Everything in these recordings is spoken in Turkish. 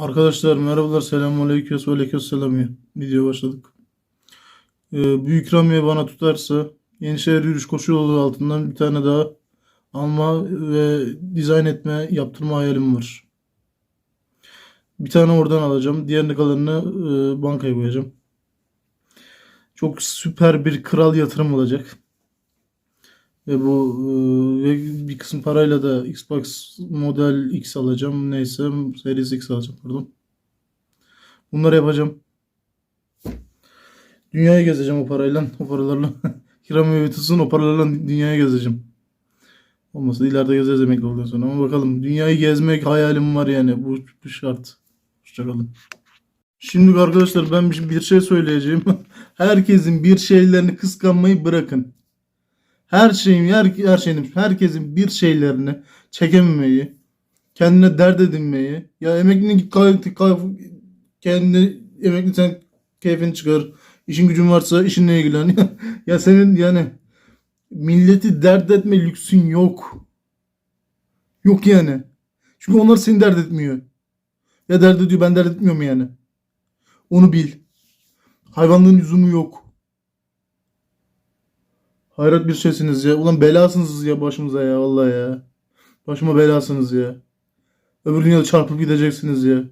Arkadaşlar merhabalar selamun aleyküm ve aleyküm selam. Video başladık. Ee, büyük ikramiye bana tutarsa Yenişehir yürüyüş koşu yolu altından bir tane daha alma ve dizayn etme yaptırma hayalim var. Bir tane oradan alacağım. Diğer kalanını e, bankaya koyacağım. Çok süper bir kral yatırım olacak. Ve bu e, ve bir kısım parayla da Xbox Model X alacağım. Neyse Series X alacağım pardon. Bunları yapacağım. Dünyayı gezeceğim o parayla. O paralarla. Kiram evi tutsun o paralarla dünyayı gezeceğim. Olmasa ileride gezeriz emekli olduktan sonra. Ama bakalım dünyayı gezmek hayalim var yani. Bu, bu şart. Hoşçakalın. Şimdi arkadaşlar ben bir bir şey söyleyeceğim. Herkesin bir şeylerini kıskanmayı bırakın her şeyin her, her şeyin herkesin bir şeylerini çekememeyi, kendine dert edinmeyi, ya emeklinin git kendi emekli sen keyfini çıkar. işin gücün varsa işinle ilgilen. ya senin yani milleti dert etme lüksün yok. Yok yani. Çünkü onlar seni dert etmiyor. Ya dert ediyor ben dert etmiyorum yani. Onu bil. Hayvanlığın lüzumu yok. Hayret bir şeysiniz ya. Ulan belasınız ya başımıza ya vallahi ya. Başıma belasınız ya. Öbür dünyada çarpıp gideceksiniz ya.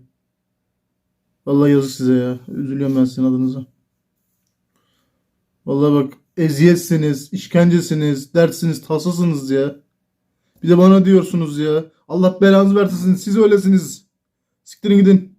Vallahi yazık size ya. Üzülüyorum ben sizin adınıza. Vallahi bak eziyetsiniz, işkencesiniz, dertsiniz, tasasınız ya. Bir de bana diyorsunuz ya. Allah belanızı versin siz öylesiniz. Siktirin gidin.